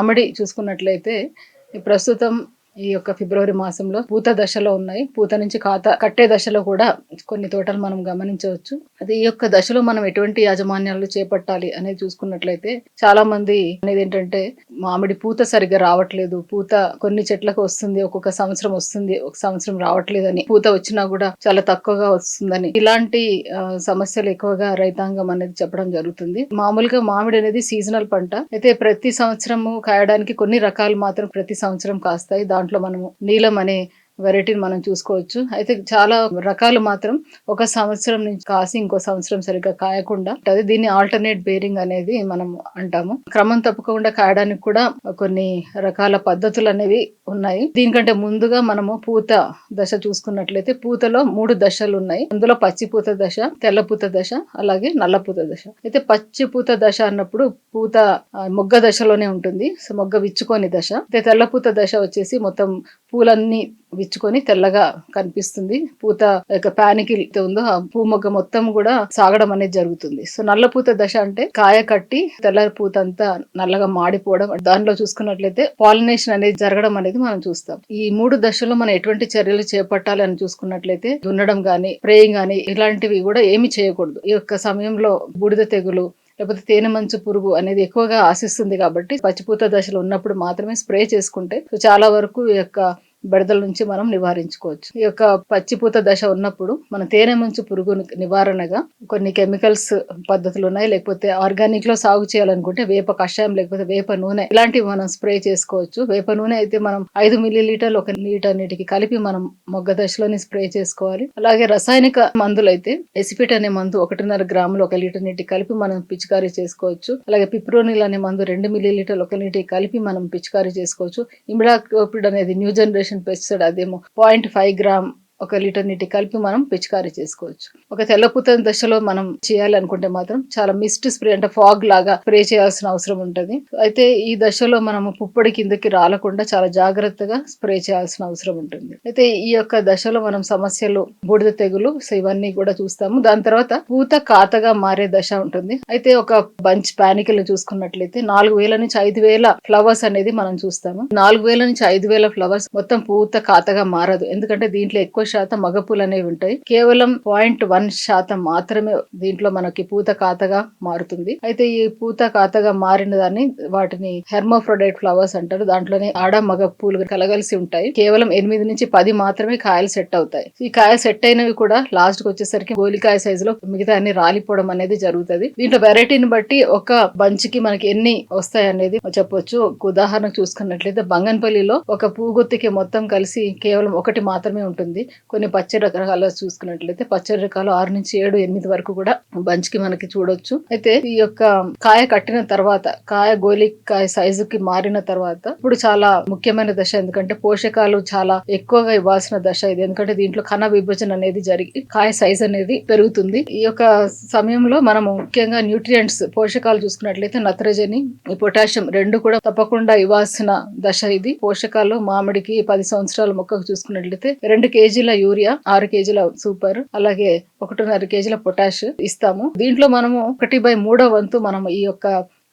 Comedy చూసుకున్నట్లయితే ప్రస్తుతం ఈ యొక్క ఫిబ్రవరి మాసంలో పూత దశలో ఉన్నాయి. పూత నుంచి ఖాతా కట్టే దశలో కూడా కొన్ని తోటలు మనం గమనించవచ్చు. అది ఈ యొక్క దశలో మనం ఎటువంటి యాజమాన్యాలు చేపట్టాలి అనేది చూసుకున్నట్లయితే చాలా మంది అనేది ఏంటంటే మామిడి పూత సరిగ్గా రావట్లేదు. పూత కొన్ని చెట్లకు వస్తుంది ఒక్కొక్క సంవత్సరం వస్తుంది ఒక సంవత్సరం రావట్లేదని పూత వచ్చినా కూడా చాలా తక్కువగా వస్తుందని. ఇలాంటి సమస్యలు ఎక్కువగా రైతాంగం అనేది చెప్పడం జరుగుతుంది. మామూలుగా మామిడి అనేది సీజనల్ పంట. అయితే ప్రతి సంవత్సరము కాయడానికి కొన్ని రకాలు మాత్రం ప్రతి సంవత్సరం కాస్తాయి. దాంట్లో మనము నీలం అనే వెరైటీని మనం చూసుకోవచ్చు. అయితే చాలా రకాలు మాత్రం ఒక సంవత్సరం నుంచి కాసి ఇంకో సంవత్సరం సరిగ్గా కాయకుండా అది దీన్ని ఆల్టర్నేట్ బేరింగ్ అనేది మనం అంటాము. క్రమం తప్పకుండా కాయడానికి కూడా కొన్ని రకాల పద్ధతులు అనేవి ఉన్నాయి. దీనికంటే ముందుగా మనము పూత దశ చూసుకున్నట్లయితే పూతలో మూడు దశలు ఉన్నాయి. అందులో పచ్చి పూత దశ తెల్ల పూత దశ అలాగే నల్ల పూత దశ. అయితే పచ్చి పూత దశ అన్నప్పుడు పూత మొగ్గ దశలోనే ఉంటుంది. సో మొగ్గ విచ్చుకొని దశ. అయితే తెల్ల పూత దశ వచ్చేసి మొత్తం పూలన్నీ విచ్చుకొని తెల్లగా కనిపిస్తుంది. పూత యొక్క ప్యానికి ఉందో ఆ పూ మొగ్గ మొత్తం కూడా సాగడం అనేది జరుగుతుంది. సో నల్ల పూత దశ అంటే కాయ కట్టి తెల్ల పూత అంతా నల్లగా మాడిపోవడం. దానిలో చూసుకున్నట్లయితే పాలినేషన్ అనేది జరగడం అనేది మనం చూస్తాం. ఈ మూడు దశల్లో మనం ఎటువంటి చర్యలు చేపట్టాలి అని చూసుకున్నట్లయితే దున్నడం గానీ ప్రేయింగ్ గానీ ఇలాంటివి కూడా ఏమి చేయకూడదు. ఈ యొక్క సమయంలో బూడిద తెగులు లేకపోతే తేనె మంచు పురుగు అనేది ఎక్కువగా ఆశిస్తుంది కాబట్టి పచ్చిపూత దశలో ఉన్నప్పుడు మాత్రమే స్ప్రే చేసుకుంటే సో చాలా వరకు ఈ యొక్క బెడదల నుంచి మనం నివారించుకోవచ్చు. ఈ యొక్క పచ్చిపూత దశ ఉన్నప్పుడు మన తేనె మంచు పురుగు నివారణగా కొన్ని కెమికల్స్ పద్ధతులు ఉన్నాయి. లేకపోతే ఆర్గానిక్లో సాగు చేయాలనుకుంటే వేప కషాయం లేకపోతే వేప నూనె ఇలాంటివి మనం స్ప్రే చేసుకోవచ్చు. వేప నూనె అయితే మనం ఐదు మిల్లీ లీటర్లు ఒక లీటర్ నీటికి కలిపి మనం మొగ్గ దశలోనే స్ప్రే చేసుకోవాలి. అలాగే రసాయనిక మందులు అయితే ఎసిపిట్ అనే మందు ఒకటిన్నర గ్రాములు ఒక లీటర్ నీటికి కలిపి మనం పిచికారీ చేసుకోవచ్చు. అలాగే పిప్రోనిల్ అనే మందు రెండు మిల్లీ లీటర్లు ఒక నీటికి కలిపి మనం పిచికారీ చేసుకోవచ్చు. ఇమిడాక్లోపిడ్ అనేది న్యూ జనరేషన్ పెస్టిసైడ్ అదేమో పాయింట్ ఫైవ్ గ్రామ్ ఒక లీటర్ నీటి కలిపి మనం పిచికారీ చేసుకోవచ్చు. ఒక తెల్లపూత దశలో మనం చేయాలనుకుంటే మాత్రం చాలా మిస్ట్ స్ప్రే అంటే ఫాగ్ లాగా స్ప్రే చేయాల్సిన అవసరం ఉంటుంది. అయితే ఈ దశలో మనం పుప్పొడి కిందకి రాలకుండా చాలా జాగ్రత్తగా స్ప్రే చేయాల్సిన అవసరం ఉంటుంది. అయితే ఈ యొక్క దశలో మనం సమస్యలు బూడిద తెగులు ఇవన్నీ కూడా చూస్తాము. దాని తర్వాత పూత కాతగా మారే దశ ఉంటుంది. అయితే ఒక బంచ్ పానికల్ చూసుకున్నట్లయితే నాలుగు వేల నుంచి ఐదు వేల ఫ్లవర్స్ అనేది మనం చూస్తాము. నాలుగు వేల నుంచి ఐదు వేల ఫ్లవర్స్ మొత్తం పూత కాతగా మారదు. ఎందుకంటే దీంట్లో ఎక్కువ శాతం మగపూలు అనేవి ఉంటాయి. కేవలం పాయింట్ వన్ శాతం మాత్రమే దీంట్లో మనకి పూత కాతగా మారుతుంది. అయితే ఈ పూత కాతగా మారిన దాన్ని వాటిని హెర్మోఫ్రోడైట్ ఫ్లవర్స్ అంటారు. దాంట్లోనే ఆడ మగ పూలు కలగలిసి ఉంటాయి. కేవలం ఎనిమిది నుంచి పది మాత్రమే కాయలు సెట్ అవుతాయి. ఈ కాయలు సెట్ అయినవి కూడా లాస్ట్కి వచ్చేసరికి గోలికాయ సైజు లో మిగతా అన్ని రాలిపోవడం అనేది జరుగుతుంది. దీంట్లో వెరైటీని బట్టి ఒక బంచ్కి మనకి ఎన్ని వస్తాయి అనేది చెప్పొచ్చు. ఒక ఉదాహరణ చూసుకున్నట్లయితే బంగన్పల్లిలో ఒక పూగొత్తికి మొత్తం కలిసి కేవలం ఒకటి మాత్రమే ఉంటుంది. కొన్ని పచ్చడి రకరకాల చూసుకున్నట్లయితే పచ్చడి రకాలు ఆరు నుంచి ఏడు ఎనిమిది వరకు కూడా బంచ్కి మనకి చూడొచ్చు. అయితే ఈ యొక్క కాయ కట్టిన తర్వాత కాయ గోలికాయ సైజుకి మారిన తర్వాత ఇప్పుడు చాలా ముఖ్యమైన దశ. ఎందుకంటే పోషకాలు చాలా ఎక్కువగా ఇవ్వాల్సిన దశ ఇది. ఎందుకంటే దీంట్లో కణ విభజన అనేది జరిగి కాయ సైజ్ అనేది పెరుగుతుంది. ఈ యొక్క సమయంలో మనం ముఖ్యంగా న్యూట్రియంట్స్ పోషకాలు చూసుకున్నట్లయితే నత్రజని ఈ పొటాషియం రెండు కూడా తప్పకుండా ఇవ్వాల్సిన దశ ఇది. పోషకాలు మామిడికి పది సంవత్సరాల మొక్కకు చూసుకున్నట్లయితే రెండు కేజీల యూరియా ఆరు కేజీల సూపర్ అలాగే ఒకటిన్నర కేజీల పొటాష్ ఇస్తాము. దీంట్లో మనము ఒకటి బై మూడో వంతు మనం ఈ యొక్క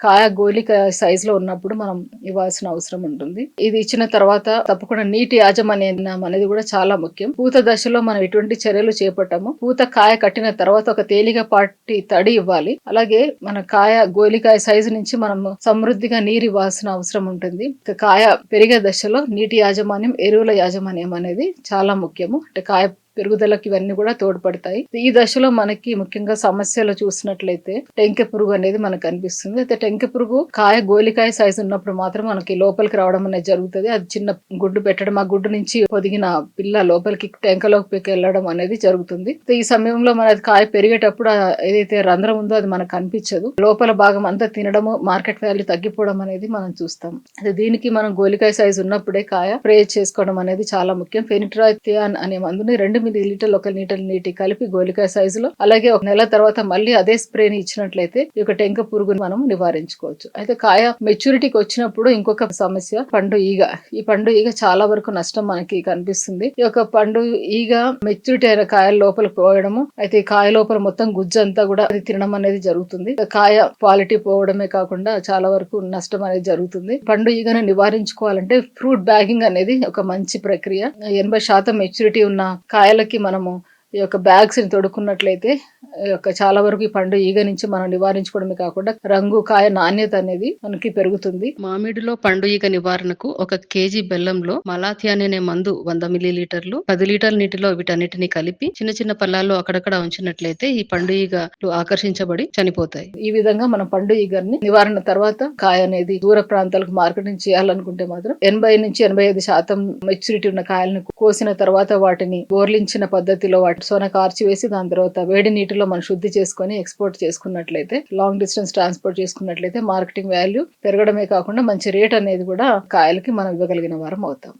కాయ గోలిక సైజ్లో ఉన్నప్పుడు మనం ఇవ్వాల్సిన అవసరం ఉంటుంది. ఇది ఇచ్చిన తర్వాత తప్పకుండా నీటి యాజమాన్యం అనేది కూడా చాలా ముఖ్యం. పూత దశలో మనం ఎటువంటి చర్యలు చేపట్టాము. పూత కాయ కట్టిన తర్వాత ఒక తేలికపాటి తడి ఇవ్వాలి. అలాగే మన కాయ గోలికాయ సైజు నుంచి మనం సమృద్ధిగా నీరు ఇవ్వాల్సిన అవసరం ఉంటుంది. కాయ పెరిగే దశలో నీటి యాజమాన్యం ఎరువుల యాజమాన్యం అనేది చాలా ముఖ్యము. అంటే కాయ పెరుగుదలకు ఇవన్నీ కూడా తోడ్పడతాయి. ఈ దశలో మనకి ముఖ్యంగా సమస్యలు చూసినట్లయితే టెంకె పురుగు అనేది మనకు కనిపిస్తుంది అయితే టెంకె పురుగు కాయ గోలికాయ సైజు ఉన్నప్పుడు మాత్రం మనకి లోపలికి రావడం అనేది జరుగుతుంది. అది చిన్న గుడ్డు పెట్టడం ఆ గుడ్డు నుంచి పొదిగిన పిల్ల లోపలికి టెంకలోకి వెళ్ళడం అనేది జరుగుతుంది. ఈ సమయంలో మన కాయ పెరిగేటప్పుడు ఏదైతే రంధ్రం ఉందో అది మనకు కనిపించదు లోపల భాగం అంతా తినడము మార్కెట్ వాల్యూ తగ్గిపోవడం అనేది మనం చూస్తాం. అయితే దీనికి మనం గోలికాయ సైజు ఉన్నప్పుడే కాయ స్ప్రే చేసుకోవడం అనేది చాలా ముఖ్యం. ఫెనిట్రాథియాన్ అనే మందుని రెండు ఎనిమిది లీటర్లు ఒక లీటర్ నీటి కలిపి గోలికాయ సైజులో అలాగే ఒక నెల తర్వాత మళ్ళీ అదే స్ప్రేని ఇచ్చినట్లయితే ఈ యొక్క టెంక పురుగుని మనం నివారించుకోవచ్చు. అయితే కాయ మెచ్యూరిటీకి వచ్చినప్పుడు ఇంకొక సమస్య పండు ఈగ. ఈ పండు ఈగ చాలా వరకు నష్టం మనకి కనిపిస్తుంది. ఈ యొక్క పండు ఈగ మెచ్యూరిటీ అయిన కాయల లోపల పోయడము అయితే ఈ కాయ లోపల మొత్తం గుజ్జు అంతా కూడా అది తినడం అనేది జరుగుతుంది. కాయ క్వాలిటీ పోవడమే కాకుండా చాలా వరకు నష్టం అనేది జరుగుతుంది. పండు ఈగను నివారించుకోవాలంటే ఫ్రూట్ బ్యాగింగ్ అనేది ఒక మంచి ప్రక్రియ. ఎనభై శాతం మెచ్యూరిటీ ఉన్న పిల్లలకి మనము ఈ యొక్క బ్యాగ్స్ని తొడుక్కున్నట్లయితే ఈ యొక్క చాలా వరకు ఈ పండు ఈగ నుంచి మనం నివారించుకోవడమే కాకుండా రంగు కాయ నాణ్యత అనేది మనకి పెరుగుతుంది. మామిడిలో పండు ఈగ నివారణకు ఒక కేజీ బెల్లంలో మలాథియాన్ అనే మందు వంద మిల్లీలీటర్లు పది లీటర్ల నీటిలో వీటన్నిటిని కలిపి చిన్న చిన్న పల్లాల్లో అక్కడక్కడ ఉంచినట్లయితే ఈ పండు ఈగలు ఆకర్షించబడి చనిపోతాయి. ఈ విధంగా మనం పండు ఈగని నివారణ తర్వాత కాయ అనేది దూర ప్రాంతాలకు మార్కెటింగ్ చేయాలనుకుంటే మాత్రం ఎనభై నుంచి ఎనభై ఐదు శాతం మెచ్యూరిటీ ఉన్న కాయలను కోసిన తర్వాత వాటిని బోర్లించిన పద్ధతిలో వాటి సోనా కార్చి వేసి దాని తర్వాత వేడి నీటిలో మనం శుద్ధి చేసుకొని ఎక్స్పోర్ట్ చేసుకున్నట్లయితే లాంగ్ డిస్టెన్స్ ట్రాన్స్పోర్ట్ చేసుకున్నట్లయితే మార్కెటింగ్ వాల్యూ పెరగడమే కాకుండా మంచి రేట్ అనేది కూడా కాయలకి మనం ఇవ్వగలిగిన వారం అవుతాం.